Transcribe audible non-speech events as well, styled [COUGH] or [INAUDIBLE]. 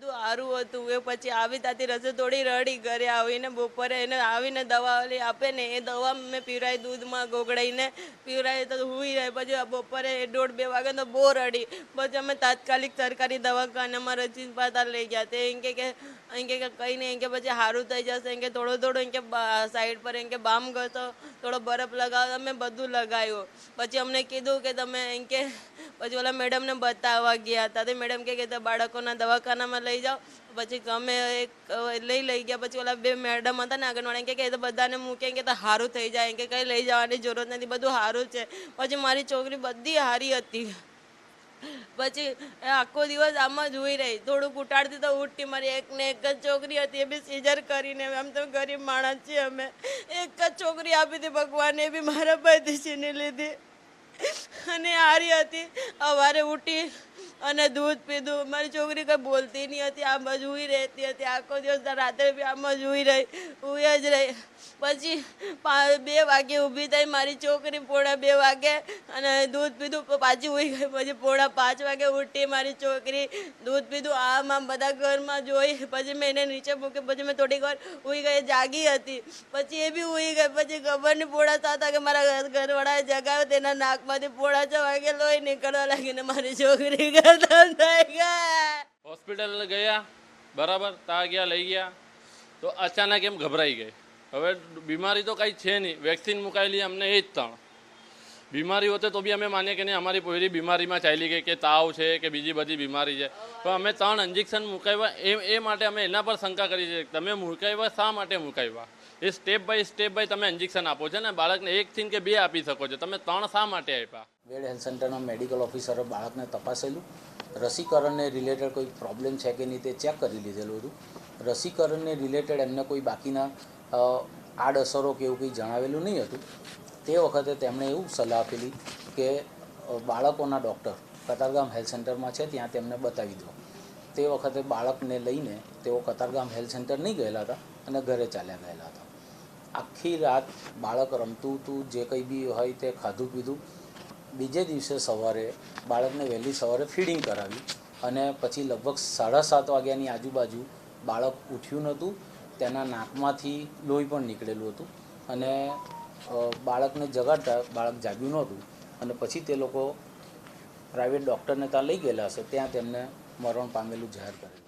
du સારું હતું. એ પછી આવી તાતી રસે થોડી રડી ઘરે આવીને બપોરે એને આવીને દવા આપે ને એ દવા મેં પીવરાય દૂધમાં ગોગળાઈને પીવરાય તો હુઈ રહે પછી બપોરે દોઢ બે વાગે તો બહુ રડી. પછી અમે તાત્કાલિક સરકારી દવાખાનામાં રચિત પાતા લઈ ગયા. તે એમ કે એમ કે કંઈ નહીં, એમ કે પછી સારું થઈ જશે. એમ કે થોડો થોડો એમ કે સાઈડ પર એમ કે બામ ગયો. થોડો બરફ લગાવ્યો, અમે બધું લગાવ્યું. પછી અમને કીધું કે તમે એમ કે, પછી ઓલા મેડમને બતાવવા ગયા હતા. તે મેડમ કે બાળકોના દવાખાનામાં લઈ જાઓ. પછી અમે એક લઈ લઈ ગયા, પછી ઓલા બે મેડમ હતા ને આંગણવાડી કે બધાને મૂકે કે તો સારું થઈ જાય કે કંઈ લઈ જવાની જરૂરત નથી, બધું સારું છે. પછી મારી છોકરી બધી સારી હતી. પછી આખો દિવસ આમ જ હોઈ રહી. થોડુંક ઉટાડતી તો ઉઠતી, મારી એક ને એક જ છોકરી હતી, એ બી સીઝર કરીને આમ તો ગરીબ માણસ છીએ અમે. એક જ છોકરી આપી હતી ભગવાને, એ બી મારા ભાઈથી છીની લીધી. અને હારી હતી. સવારે ઉઠી અને દૂધ પીધું. મારી છોકરી કંઈ બોલતી નહીં હતી. આમ જ હુઈ રહેતી હતી. આખો દિવસ રાત્રે બી આમ જ હુઈ રહી, હુઈ જ રહી. પછી બે વાગે ઊભી થઈ મારી છોકરી પોણા બે વાગે અને દૂધ પીધું પાછી ઉઈ ગઈ. પછી પોણા પાંચ વાગે ઉઠી મારી છોકરી દૂધ પીધું. આમ આમ બધા ઘરમાં જોઈ. પછી મેં એને નીચે મૂકી, પછી મેં થોડીક વાર ઉઈ ગઈ, જાગી હતી. પછી એ બી ઉઈ ગઈ. પછી ખબર નહીં પોળા થતા કે મારા ઘરવાળાએ જગાવ્યો. તેના નાકમાંથી પોળા છ વાગે લોહી નીકળવા લાગીને મારી છોકરી [LAUGHS] ગરદન થઈ ગયા હોસ્પિટલ ગયા. બરાબર, તા ગયા, લઈ ગયા. તો અચાનક એમ ગભરાઈ ગઈ. હવે બીમારી તો કાંઈ છે નહીં. વેક્સિન મુકાયેલી અમને એ જ ત્રણ. બીમારી હોતે તો બી અમે માનીએ કે નહીં, અમારી પહેલી બીમારીમાં ચાલી ગઈ, કે તાવ છે, કે બીજી બધી બીમારી છે. પણ અમે ત્રણ ઇન્જેક્શન મુકાવ્યા, એ એ માટે અમે એના પર શંકા કરી છે તમે મુકાવ્યા, શા માટે મુકાવ્યા? એ સ્ટેપ બાય સ્ટેપ બાય તમે ઇન્જેક્શન આપો છો ને, બાળકને એક થી કે બે આપી શકો છો. તમે ત્રણ શા માટે આપ્યા? વેડ હેલ્થ સેન્ટરના મેડિકલ ઓફિસરે બાળકને તપાસેલું. રસીકરણને રિલેટેડ કોઈ પ્રોબ્લેમ છે કે નહીં તે ચેક કરી લીધેલું હતું. રસીકરણને રિલેટેડ એમને કોઈ બાકીના આડઅસરો કે એવું કંઈ જણાવેલું નહીં હતું. તે વખતે તેમણે એવું સલાહ આપેલી કે બાળકોના ડૉક્ટર કતારગામ હેલ્થ સેન્ટરમાં છે, ત્યાં તેમને બતાવી દો. તે વખતે બાળકને લઈને તેઓ કતારગામ હેલ્થ સેન્ટર નહીં ગયેલા હતા અને ઘરે ચાલ્યા ગયેલા હતા. આખી રાત બાળક રમતું હતું, જે કંઈ બી હોય તે ખાધું પીધું. બીજે દિવસે સવારે બાળકને વહેલી સવારે ફીડિંગ કરાવી અને પછી લગભગ સાડા સાત વાગ્યાની આજુબાજુ બાળક ઉઠ્યું નહોતું. તેના નાકમાંથી લોહી પણ નીકળેલું હતું અને બાળકને જગાડતા બાળક જાગ્યું નહોતું અને પછી તે લોકો પ્રાઇવેટ ડૉક્ટરને ત્યાં લઈ ગયેલા હશે, ત્યાં તેમને મરણ પામેલું જાહેર કરેલું.